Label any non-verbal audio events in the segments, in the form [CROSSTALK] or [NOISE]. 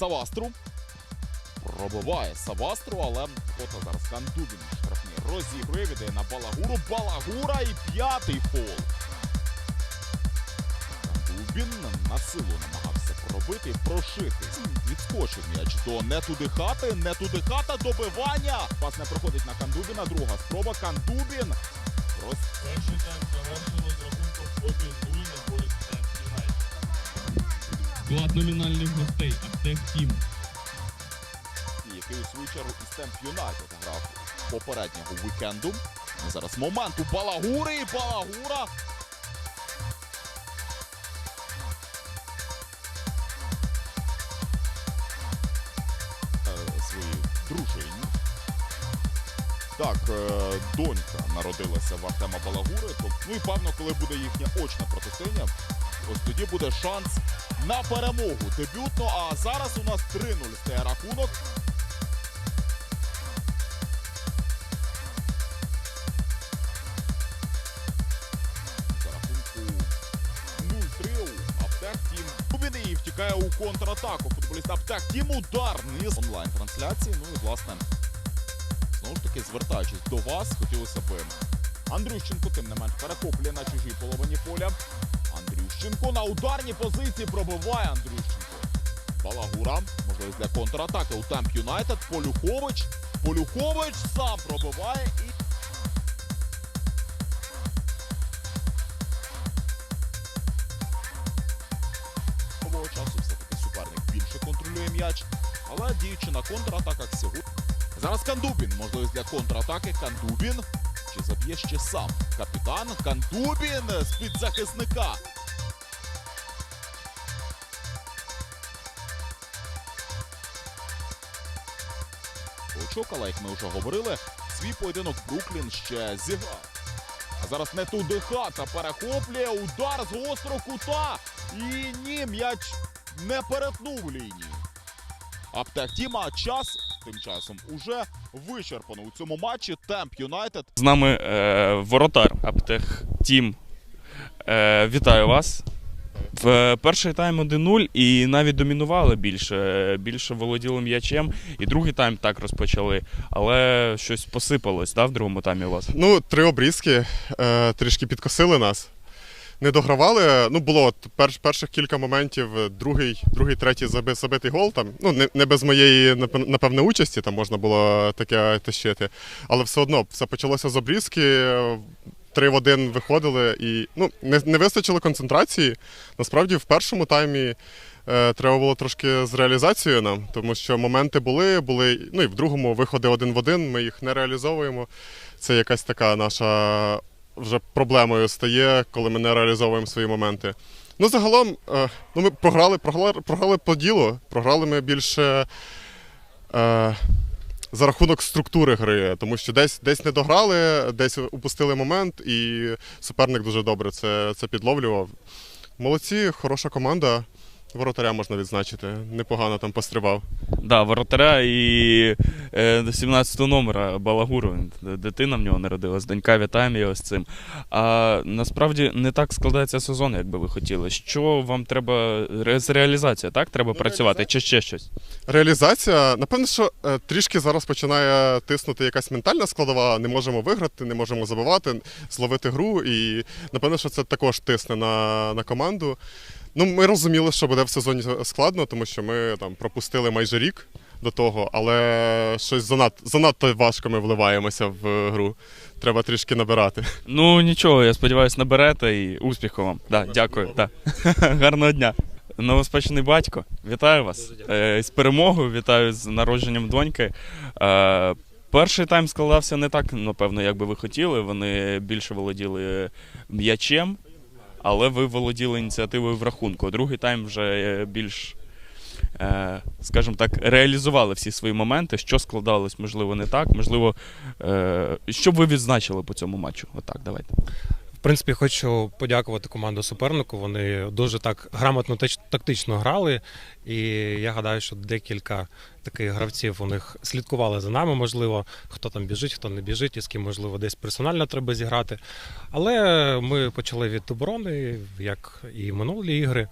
Савастру. Пробиває Савастру, але фото зараз Кандубін штрафний розігрує, віддає на Балагуру. Балагура і п'ятий фол. Кандубін на силу намагався пробити прошити. Відскочив м'яч до не туди хати, не туди хата, добивання. Пас не проходить на Кандубіна. Друга спроба. Кандубін. Роз... Перший тайм завершено з рахунком 1-0 Склад номінальних гостей Аптек Тім. який у свою чергу із Темп Юнайтед грав попереднього вікенду. Ну, Зараз момент у Балагури і Балагура. Е, Своїй дружині. Так, е, донька народилася в Артема Балагури. Ну і певно, коли буде їхнє очне протистояння, ось тоді буде шанс на перемогу дебютно. А зараз у нас 3-0 стає рахунок. За рахунку 0-3 у Аптек Тім. Кубін і втікає у контратаку. Футболіст Аптек Тім удар низ онлайн-трансляції. Ну і власне, знову ж таки, звертаючись до вас, хотілося б Андрющенко, тим не менш, перехоплює на чужій половині поля. Андрющенко на ударній позиції пробиває Андрющенко. Балагура, можливість для контратаки у Темп Юнайтед. Полюхович. Полюхович сам пробиває і часу все-таки суперник більше контролює м'яч, але діючи на контратаках сьогодні. Зараз Кандубін. Можливість для контратаки. Кандубін. Чи заб'є ще сам капітан? Кандубін з-під захисника. Очок, як ми вже говорили, свій поєдинок Бруклін ще зіграв. А зараз не туди хата перехоплює удар з гострого кута. І ні, м'яч не перетнув лінію. Аптектіма час тим часом уже вичерпано у цьому матчі. Темп Юнайтед З нами е, воротар Аптех Тім. Е, вітаю вас. В перший тайм 1-0 і навіть домінували більше. Більше володіли м'ячем. І другий тайм так розпочали. Але щось посипалось да, в другому таймі у вас. Ну, три обрізки е, трішки підкосили нас. Не догравали. Ну, було от перш, перших кілька моментів, е, другий, другий третій заби, забитий гол. Там, ну, не, не без моєї, напевне, участі, там можна було таке тащити. Але все одно все почалося з обрізки. Три в один виходили і ну, не, не вистачило концентрації. Насправді, в першому таймі е, треба було трошки з реалізацією нам, тому що моменти були, були. Ну і в другому виходи один в один, ми їх не реалізовуємо. Це якась така наша вже проблемою стає, коли ми не реалізовуємо свої моменти. Ну, загалом, е, ну, ми програли, програли, програли по ділу. Програли ми більше е, за рахунок структури гри, тому що десь, десь не дограли, десь упустили момент, і суперник дуже добре це, це підловлював. Молодці, хороша команда. Воротаря можна відзначити. Непогано там пострибав. Да, воротаря і е, до 17 номера Балагуру. Дитина в нього народилась, донька вітаємо його з цим. А насправді не так складається сезон, як би ви хотіли. Що вам треба ре- з реалізацією, так? Треба Ну, працювати, чи ще щось? Реалізація, напевно, що е, трішки зараз починає тиснути якась ментальна складова. Не можемо виграти, не можемо забивати, зловити гру. І напевно, що це також тисне на, на команду. Ну, ми розуміли, що буде в сезоні складно, тому що ми там пропустили майже рік до того, але щось занад, занадто важко ми вливаємося в гру. Треба трішки набирати. Ну нічого, я сподіваюся, наберете і успіху вам. Да, дякую. Да. [LAUGHS] Гарного дня. Новоспечений батько, вітаю вас Е, з перемогою, вітаю з народженням доньки. Е, Перший тайм складався не так, напевно, як би ви хотіли. Вони більше володіли м'ячем, але ви володіли ініціативою в рахунку. Другий тайм вже е, більш е, скажімо так, реалізували всі свої моменти, що складалось, можливо, не так, можливо, е, що б ви відзначили по цьому матчу? Отак, давайте. В принципі, хочу подякувати команду супернику. Вони дуже так грамотно тактично грали. І я гадаю, що декілька таких гравців у них слідкували за нами, можливо, хто там біжить, хто не біжить, і з ким, можливо, десь персонально треба зіграти. Але ми почали від оборони, як і минулі ігри.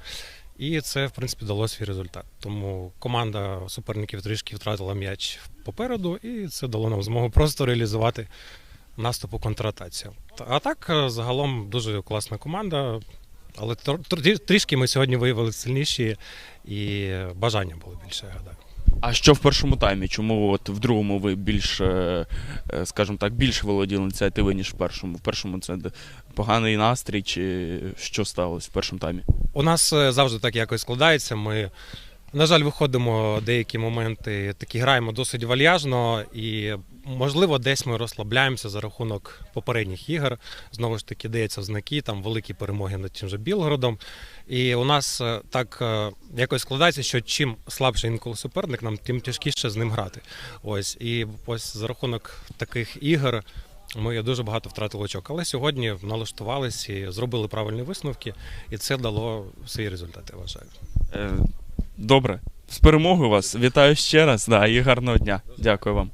І це, в принципі, дало свій результат. Тому команда суперників трішки втратила м'яч попереду, і це дало нам змогу просто реалізувати наступу контратацію. А так, е, загалом дуже класна команда. Але тр- тр- трішки ми сьогодні виявили сильніші і бажання було більше, я гадаю. А що в першому таймі? Чому от в другому ви більш, е, е, скажімо так, більш володіли ініціативою, ніж в першому? В першому це поганий настрій, чи що сталося в першому таймі? У нас завжди так якось складається. Ми, на жаль, виходимо деякі моменти, такі граємо досить вальяжно, і можливо, десь ми розслабляємося за рахунок попередніх ігор. Знову ж таки, дається в знаки, там великі перемоги над тим же Білгородом. І у нас е, так е, якось складається, що чим слабший інколи суперник, нам тим тяжкіше з ним грати. Ось і ось за рахунок таких ігор. Ми дуже багато втратили очок, але сьогодні налаштувалися і зробили правильні висновки, і це дало свої результати. я Вважаю. Е, Добре. З перемогою вас. Вітаю ще раз. Да, і гарного дня. Дякую вам.